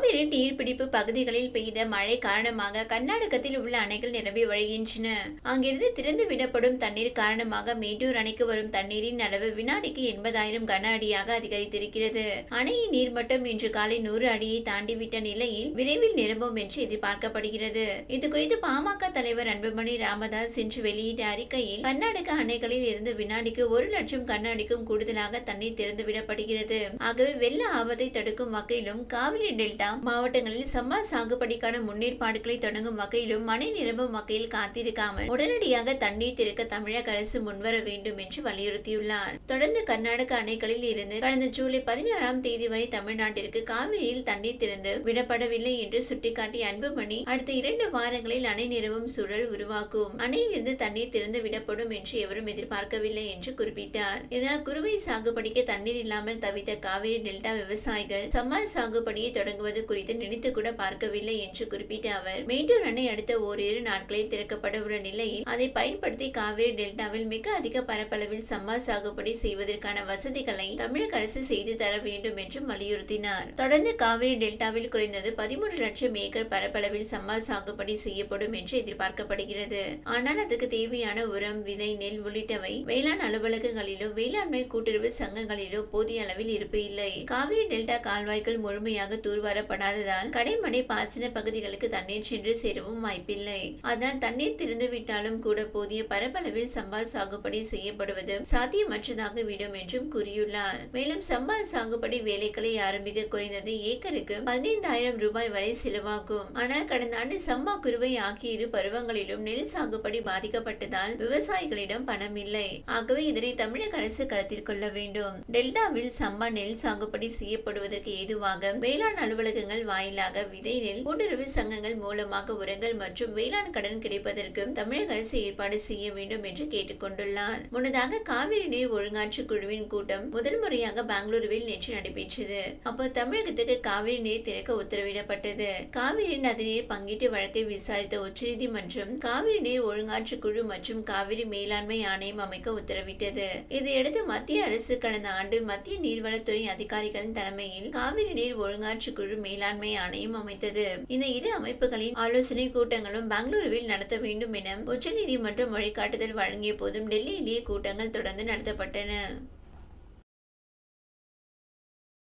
காவிரி நீர்பிடிப்பு பகுதிகளில் பெய்த மழை காரணமாக கர்நாடகத்தில் உள்ள அணைகள் நிரம்பி வழிகின்றன. அங்கிருந்து திறந்து விடப்படும் தண்ணீர் காரணமாக மேட்டூர் அணைக்கு வரும் தண்ணீரின் அளவு வினாடிக்கு எண்பதாயிரம் கன அடியாக அதிகரித்திருக்கிறது. அணையின் நீர்மட்டம் இன்று காலை நூறு அடியை தாண்டிவிட்ட நிலையில் விரைவில் நிரம்பும் என்று எதிர்பார்க்கப்படுகிறது. இது குறித்து பாமக தலைவர் அன்புமணி ராமதாஸ் இன்று வெளியிட்ட அறிக்கையில் கர்நாடக அணைகளில் இருந்து வினாடிக்கு ஒரு லட்சம் கண்ணாடிக்கும் கூடுதலாக தண்ணீர் திறந்து விடப்படுகிறது ஆகவே வெள்ள ஆபத்தை தடுக்கும் வகையிலும் காவிரி டெல்டா மாவட்டங்களில் சம்பா சாகுபடிக்கான முன்னேற்பாடுகளை தொடங்கும் வகையிலும் மழை நிரம்பும் வகையில் காத்திருக்காமல் உடனடியாக தண்ணீர் திறக்க தமிழக அரசு முன்வர வேண்டும் என்று வலியுறுத்தியுள்ளார். தொடர்ந்து கர்நாடக அணைகளில் இருந்து கடந்த ஜூலை பதினாறாம் தேதி வரை தமிழ்நாட்டிற்கு காவிரியில் தண்ணீர் திறந்து விடப்படவில்லை என்று சுட்டிக்காட்டிய அன்புமணி அடுத்த இரண்டு வாரங்களில் அணை நிரம்பும் சூழல் உருவாக்கும். அணையிலிருந்து தண்ணீர் திறந்து விடப்படும் என்று எவரும் எதிர்பார்க்கவில்லை என்று குறிப்பிட்டார். இதனால் குறுவை சாகுபடிக்கு தண்ணீர் இல்லாமல் தவித்த காவிரி டெல்டா விவசாயிகள் சம்பா சாகுபடியை தொடங்குவது குறித்து நினைத்து கூட பார்க்கவில்லை என்று குறிப்பிட்ட அவர் மேட்டூர் அணை அடுத்த ஓரிரு நாட்களில் திறக்கப்பட உள்ள நிலையில் அதை பயன்படுத்தி காவிரி டெல்டாவில் மிக அதிக பரப்பளவில் சம்பா சாகுபடி செய்வதற்கான வசதிகளை தமிழக அரசு செய்து தர வேண்டும் என்றும் வலியுறுத்தினார். தொடர்ந்து காவிரி டெல்டாவில் குறைந்தது பதிமூன்று லட்சம் ஏக்கர் பரப்பளவில் சம்பா சாகுபடி செய்யப்படும் என்று எதிர்பார்க்கப்படுகிறது. ஆனால் அதற்கு தேவையான உரம் விதை நெல் உள்ளிட்டவை வேளாண் அலுவலகங்களிலோ வேளாண்மை கூட்டுறவு சங்கங்களிலோ போதிய அளவில் இருப்பு இல்லை. காவிரி டெல்டா கால்வாய்கள் முழுமையாக தூர்வார தூர்வாரப்படாததால் கடைமடை பாசன பகுதிகளுக்கு தண்ணீர் சென்று சேரவும் வாய்ப்பில்லை. அதனால் தண்ணீர் திறந்து விட்டாலும் கூட போதிய பரப்பளவில் சம்பா சாகுபடி செய்யப்படுவது சாத்தியமற்றதாக விடும் என்றும் கூறியுள்ளார். மேலும் சம்பா சாகுபடி வேலைகளை ஆரம்பிக்க குறைந்தது ஏக்கருக்கு பதினைந்தாயிரம் ரூபாய் வரை செலவாகும். ஆனால் கடந்த ஆண்டு சம்பா குருவை ஆகிய இரு பருவங்களிலும் நெல் சாகுபடி பாதிக்கப்பட்டதால் விவசாயிகளிடம் பணம் இல்லை. ஆகவே இதனை தமிழக அரசு கருத்தில் கொள்ள வேண்டும். டெல்டாவில் சம்பா நெல் சாகுபடி செய்யப்படுவதற்கு ஏதுவாக வேளாண் அலுவலகங்கள் வாயிலாக விதையில் கூட்டுறவு சங்கங்கள் மூலமாக உரங்கள் மற்றும் வேளாண் கடன் கிடைப்பதற்கும் தமிழக அரசு ஏற்பாடு செய்ய வேண்டும் என்று கேட்டுக்கொண்டுள்ளார். முன்னதாக காவிரி நீர் ஒழுங்காற்று குழுவின் கூட்டம் முதல் முறையாக பெங்களூருவில் நேற்று நடைபெற்றது. அப்போ தமிழகத்துக்கு காவிரி நீர் திறக்க உத்தரவிடப்பட்டது. காவிரி நதிநீர் பங்கீட்டு வழக்கை விசாரித்த உச்சநீதிமன்றம் காவிரி நீர் ஒழுங்காற்று குழு மற்றும் காவிரி மேலாண்மை ஆணையம் அமைக்க உத்தரவிட்டது. இதையடுத்து மத்திய அரசு கடந்த ஆண்டு மத்திய நீர்வளத்துறை அதிகாரிகளின் தலைமையில் காவிரி நீர் ஒழுங்காற்று குழு மேலாண்மை ஆணையம் அமைத்தது. இந்த இரு அமைப்புகளின் ஆலோசனை கூட்டங்களும் பெங்களூருவில் நடத்த வேண்டும் என உச்சநீதிமன்றம் வழிகாட்டுதல் வழங்கிய போதும் டெல்லியிலேயே கூட்டங்கள் தொடர்ந்து நடத்தப்பட்டன.